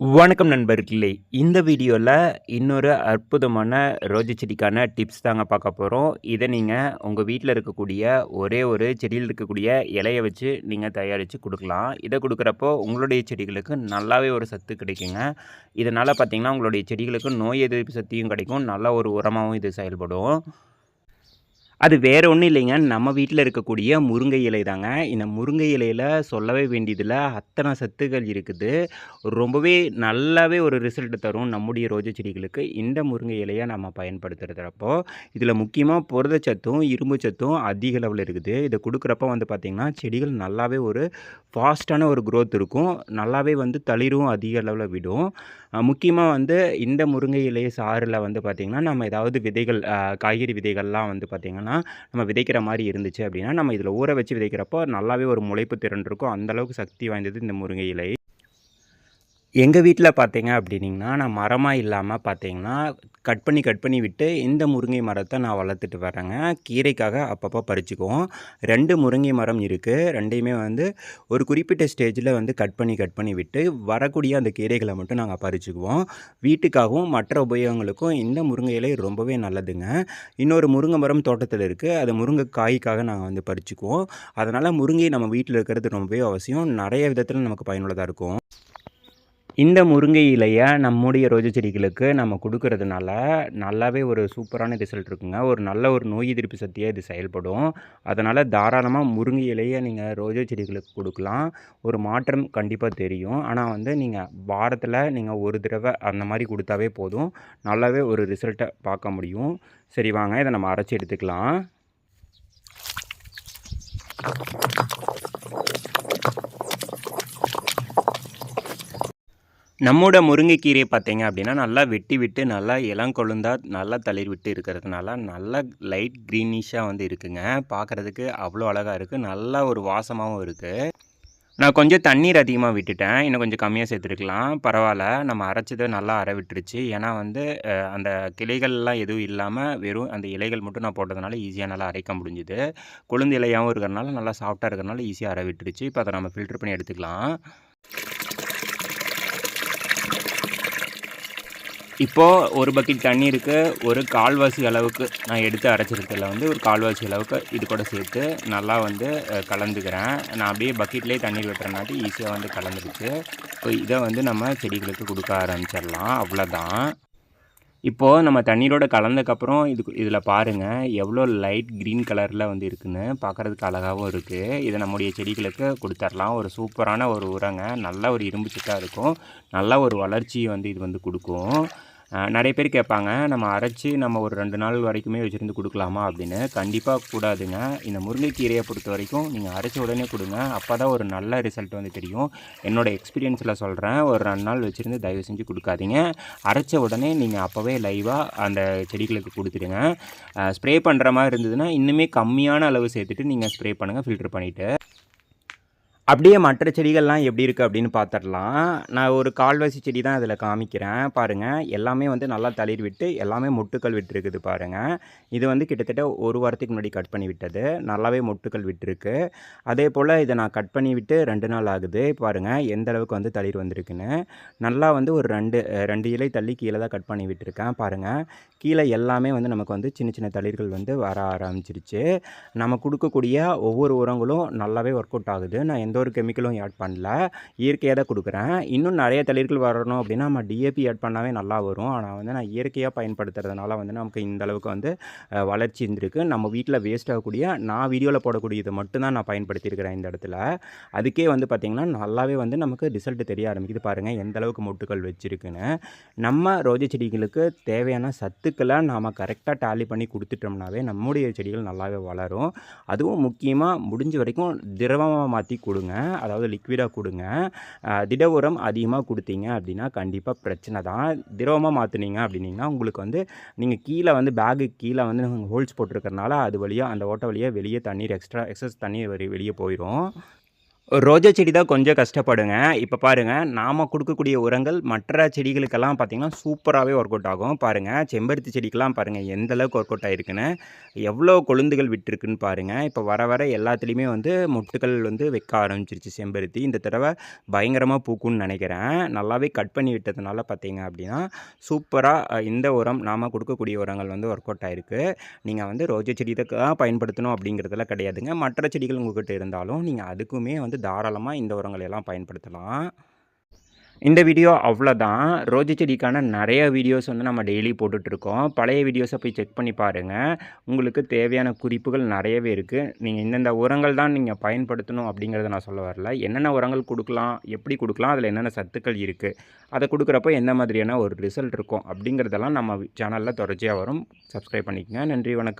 வணக்கம் நண்பர்களே. இந்த வீடியோவில் இன்னொரு அற்புதமான ரோஜா செடிக்கான டிப்ஸ் தாங்க பார்க்க போகிறோம் இதை நீங்கள் உங்கள் வீட்டில் இருக்கக்கூடிய ஒரே ஒரு செடியில் இருக்கக்கூடிய இலையை வச்சு நீங்கள் தயாரித்து கொடுக்கலாம். இதை கொடுக்குறப்போ உங்களுடைய செடிகளுக்கு நல்லாவே ஒரு சத்து கிடைக்குங்க. இதனால் பார்த்திங்கன்னா உங்களுடைய செடிகளுக்கு நோய் எதிர்ப்பு சக்தியும் கிடைக்கும். நல்ல ஒரு உரமாகவும் இது செயல்படும். அது வேற ஒன்றும் இல்லைங்க. நம்ம வீட்டில் இருக்கக்கூடிய முருங்கை இலை தாங்க. இந்த முருங்கை இலையில் சொல்லவே வேண்டியதில் அத்தனை சத்துக்கள் இருக்குது. ரொம்பவே நல்லாவே ஒரு ரிசல்ட் தரும் நம்முடைய ரோஜா செடிகளுக்கு. இந்த முருங்கை இலையை நம்ம பயன்படுத்துகிறப்போ இதில் முக்கியமாக புரதச்சத்தும் இரும்பு சத்தும் அதிக லெவலில் இருக்குது. இதை கொடுக்குறப்ப வந்து பார்த்திங்கன்னா செடிகள் நல்லாவே ஒரு ஃபாஸ்ட்டான ஒரு க்ரோத் இருக்கும். நல்லாவே வந்து தளிரும் அதிக அளவில் விடும். முக்கியமாக வந்து இந்த முருங்கை இலையை சாறில் வந்து பார்த்திங்கன்னா நம்ம ஏதாவது விதைகள் காய்கறி விதைகள்லாம் வந்து பார்த்திங்கன்னா நம்ம விதைக்கிற மாதிரி இருந்துச்சு அப்படின்னா நம்ம இதில் ஊற வச்சு விதைக்கிறப்போ நல்லாவே ஒரு முளைப்பு திறன் இருக்கும். அந்தளவுக்கு சக்தி வாய்ந்தது இந்த முருங்கை இலை. எங்கள் வீட்டில் பார்த்தீங்க அப்படின்னிங்கன்னா நான் மரமாக இல்லாமல் பார்த்தீங்கன்னா கட் பண்ணி கட் பண்ணி விட்டு இந்த முருங்கை மரத்தை நான் வளர்த்துட்டு வரேங்க கீரைக்காக அப்பப்போ பறிச்சுக்குவோம். ரெண்டு முருங்கை மரம் இருக்குது ரெண்டையுமே வந்து ஒரு குறிப்பிட்ட ஸ்டேஜில் வந்து கட் பண்ணி கட் பண்ணி விட்டு வரக்கூடிய அந்த கீரைகளை மட்டும் நாங்கள் பறிச்சுக்குவோம். வீட்டுக்காகவும் மற்ற உபயோகங்களுக்கும் இந்த முருங்கை இலை ரொம்பவே நல்லதுங்க. இன்னொரு முருங்கை மரம் தோட்டத்தில் இருக்குது அது முருங்கை காய்க்காக நாங்கள் வந்து பறிச்சுக்குவோம். அதனால் முருங்கை நம்ம வீட்டில் இருக்கிறது ரொம்பவே அவசியம். நிறைய விதத்தில் நமக்கு பயனுள்ளதாக இருக்கும். இந்த முருங்கை இலையை நம்முடைய ரோஜா செடிகளுக்கு நம்ம கொடுக்கறதுனால நல்லாவே ஒரு சூப்பரான ரிசல்ட் இருக்குங்க. ஒரு நல்ல ஒரு நோய் எதிர்ப்பு சக்தியாக இது செயல்படும். அதனால் தாராளமாக முருங்கை இலையை நீங்கள் ரோஜா செடிகளுக்கு கொடுக்கலாம். ஒரு மாற்றம் கண்டிப்பாக தெரியும். ஆனால் வந்து நீங்கள் வாரத்தில் நீங்கள் ஒரு தடவை அந்த மாதிரி கொடுத்தாவே போதும். நல்லாவே ஒரு ரிசல்ட்டை பார்க்க முடியும். சரி வாங்க இதை நம்ம அரைச்சி எடுத்துக்கலாம். நம்மோட முருங்கைக்கீரையை பார்த்தீங்க அப்படின்னா நல்லா வெட்டி விட்டு நல்லா இளங்கொழுந்தா நல்லா தளிர் விட்டு இருக்கிறதுனால நல்லா லைட் க்ரீனிஷாக வந்து இருக்குங்க. பார்க்குறதுக்கு அவ்வளோ அழகாக இருக்குது நல்லா ஒரு வாசமாகவும் இருக்குது நான் கொஞ்சம் தண்ணீர் அதிகமாக விட்டுட்டேன். இன்னும் கொஞ்சம் கம்மியாக சேர்த்துருக்கலாம். பரவாயில்ல. நம்ம அரைச்சதை நல்லா அரை விட்டுருச்சு. ஏன்னா வந்து அந்த கிளைகள்லாம் எதுவும் இல்லாமல் வெறும் அந்த இலைகள் மட்டும் நான் போட்டதுனால ஈஸியாக நல்லா அரைக்க முடிஞ்சுது. கொழுந்து இலையாகவும் இருக்கிறனால நல்லா சாஃப்டாக இருக்கிறனால ஈஸியாக அரை விட்டுருச்சு. இப்போ அதை நம்ம ஃபில்டர் பண்ணி எடுத்துக்கலாம். இப்போது ஒரு பக்கெட் தண்ணீருக்கு ஒரு கால்வாசி அளவுக்கு நான் எடுத்து அரைச்சிருக்கல வந்து ஒரு கால்வாசி அளவுக்கு இது கூட சேர்த்து நல்லா வந்து கலந்துக்கிறேன். நான் அப்படியே பக்கெட்லேயே தண்ணீர் விட்டுறனாட்டி ஈஸியாக வந்து கலந்துருச்சு. இப்போ இதை வந்து நம்ம செடிகளுக்கு கொடுக்க ஆரம்பிச்சிடலாம். அவ்வளோதான். இப்போது நம்ம தண்ணீரோட கலந்ததுக்கப்புறம் இது இதில் பாருங்கள் எவ்வளோ லைட் க்ரீன் கலரில் வந்து இருக்குதுன்னு பார்க்குறதுக்கு அழகாகவும் இருக்குது இதை நம்முடைய செடிகளுக்கு கொடுத்துர்லாம். ஒரு சூப்பரான ஒரு உரங்க. நல்ல ஒரு இரும்பு சத்தாக இருக்கும். நல்ல ஒரு வளர்ச்சியை வந்து இது வந்து கொடுக்கும். நிறைய பேர் கேட்பாங்க நம்ம அரைச்சி நம்ம ஒரு ரெண்டு நாள் வரைக்குமே வச்சுருந்து கொடுக்கலாமா அப்படின்னு. கண்டிப்பாக கூடாதுங்க. இந்த முருங்கைக்கீரையை பொறுத்த வரைக்கும் நீங்கள் அரைச்ச உடனே கொடுங்க. அப்போ தான் ஒரு நல்ல ரிசல்ட் வந்து தெரியும். என்னோடய எக்ஸ்பீரியன்ஸில் சொல்கிறேன் ஒரு ரெண்டு நாள் வச்சுருந்து தயவு செஞ்சு கொடுக்காதீங்க. அரைச்ச உடனே நீங்கள் அப்போவே லைவாக அந்த செடிகளுக்கு கொடுத்துடுங்க. ஸ்ப்ரே பண்ணுற மாதிரி இருந்ததுன்னா இன்னுமே கம்மியான அளவு சேர்த்துட்டு நீங்கள் ஸ்ப்ரே பண்ணுங்கள் ஃபில்டர் பண்ணிவிட்டு அப்படியே மற்ற செடிகள்லாம் எப்படி இருக்குது அப்படின்னு பார்த்துடலாம் நான் ஒரு கால்வாசி செடி தான் இதில் காமிக்கிறேன். பாருங்கள் எல்லாமே வந்து நல்லா தளிர் விட்டு எல்லாமே மொட்டுக்கள் விட்டுருக்குது பாருங்கள் இது வந்து கிட்டத்தட்ட ஒரு வாரத்துக்கு முன்னாடி கட் பண்ணி விட்டது. நல்லாவே மொட்டுக்கள் விட்டுருக்கு. அதே போல் இதை நான் கட் பண்ணி விட்டு ரெண்டு நாள் ஆகுது. பாருங்கள் எந்த அளவுக்கு வந்து தளிர் வந்திருக்குன்னு. நல்லா வந்து ஒரு ரெண்டு ரெண்டு இலை தள்ளி கீழே தான் கட் பண்ணி விட்டுருக்கேன். பாருங்கள் கீழே எல்லாமே வந்து நமக்கு வந்து சின்ன சின்ன தளிர்கள் வந்து வர ஆரம்பிச்சிருச்சு. நம்ம கொடுக்கக்கூடிய ஒவ்வொரு உரங்களும் நல்லாவே ஒர்க் அவுட் ஆகுது. நான் எந்த ஒரு கெமிக்கலும் ஆட் பண்ணல. இயற்கையாக தான் கொடுக்குறேன். இன்னும் நிறைய தளிர்கள் வரணும் அப்படின்னா நம்ம டிஏபி ஆட் பண்ணாவே நல்லா வரும். ஆனால் வந்து நான் இயற்கையாக பயன்படுத்துறதுனால வந்து நமக்கு இந்த அளவுக்கு வந்து வளர்ச்சி இருந்திருக்கு. நம்ம வீட்டில் வேஸ்ட் ஆகக்கூடிய நான் வீடியோவில் போடக்கூடியதை மட்டும்தான் நான் பயன்படுத்தியிருக்கிறேன் இந்த இடத்துல. அதுக்கே வந்து பார்த்திங்கன்னா நல்லாவே வந்து நமக்கு ரிசல்ட் தெரிய ஆரம்பிக்குது. பாருங்கள் எந்த அளவுக்கு மொட்டுக்கள் வச்சுருக்குன்னு. நம்ம ரோஜா செடிகளுக்கு தேவையான சத்துக்களை நாம் கரெக்டாக டேலி பண்ணி கொடுத்துட்டோம்னாவே நம்முடைய செடிகள் நல்லாவே வளரும். அதுவும் முக்கியமாக முடிஞ்ச வரைக்கும் திரவமாக மாற்றி கொடுங்க. அதாவது லிக்விடாக கொடுங்க. திட உரம் அதிகமாக கொடுத்தீங்க அப்படின்னா கண்டிப்பாக பிரச்சனை தான். திரவமாக மாற்றுனீங்க அப்படின்னீங்கன்னா உங்களுக்கு வந்து நீங்கள் கீழே வந்து பேக்கு கீழே வந்து ஹோல்ஸ் போட்டிருக்கறனால அது வழியாக அந்த ஓட்டை வழியாக வெளியே தண்ணீர் எக்ஸ்ட்ரா எக்ஸஸ் தண்ணீர் வெளியே போயிடும் ரோஜா செடி தான் கொஞ்சம் கஷ்டப்படுங்க. இப்போ பாருங்கள் நாம் கொடுக்கக்கூடிய உரங்கள் மற்ற செடிகளுக்கெல்லாம் பார்த்திங்கன்னா சூப்பராகவே ஒர்க் அவுட் ஆகும். பாருங்கள் செம்பருத்தி செடிக்கெல்லாம் பாருங்கள் எந்த அளவுக்கு ஒர்க் அவுட் ஆகிருக்குன்னு எவ்வளோ கொழுந்துகள் விட்டுருக்குன்னு பாருங்கள் இப்போ வர வர எல்லாத்துலேயுமே வந்து மொட்டுக்கள் வந்து வைக்க ஆரம்பிச்சிருச்சு செம்பருத்தி. இந்த தடவை பயங்கரமாக பூக்கும்னு நினைக்கிறேன். நல்லாவே கட் பண்ணி விட்டதுனால பார்த்தீங்க அப்படின்னா சூப்பராக இந்த உரம் நாம் கொடுக்கக்கூடிய உரங்கள் வந்து ஒர்க் அவுட் ஆகிருக்கு நீங்கள் வந்து ரோஜா செடி தான் பயன்படுத்தணும் அப்படிங்கிறதெல்லாம் கிடையாதுங்க. மற்ற செடிகள் உங்கள்கிட்ட இருந்தாலும் நீங்கள் அதுக்குமே வந்து தாராளமாக இந்த உரங்களை எல்லாம் பயன்படுத்தலாம். இந்த வீடியோ அவ்வளோதான் ரோஜி செடிக்கான நிறைய வீடியோஸ் வந்து நம்ம டெய்லி போட்டுட்ருக்கோம். பழைய வீடியோஸை போய் செக் பண்ணி பாருங்கள் உங்களுக்கு தேவையான குறிப்புகள் நிறையவே இருக்குது நீங்கள் இந்தந்த உரங்கள் தான் நீங்கள் பயன்படுத்தணும் அப்படிங்கிறத நான் சொல்ல வரல. என்னென்ன உரங்கள் கொடுக்கலாம் எப்படி கொடுக்கலாம் அதில் என்னென்ன சத்துக்கள் இருக்குது அதை கொடுக்குறப்போ எந்த மாதிரியான ஒரு ரிசல்ட் இருக்கும் அப்படிங்கிறதெல்லாம் நம்ம சேனலில் தொடர்ச்சியாக வரும். சப்ஸ்கிரைப் பண்ணிக்கங்க. நன்றி வணக்கம்.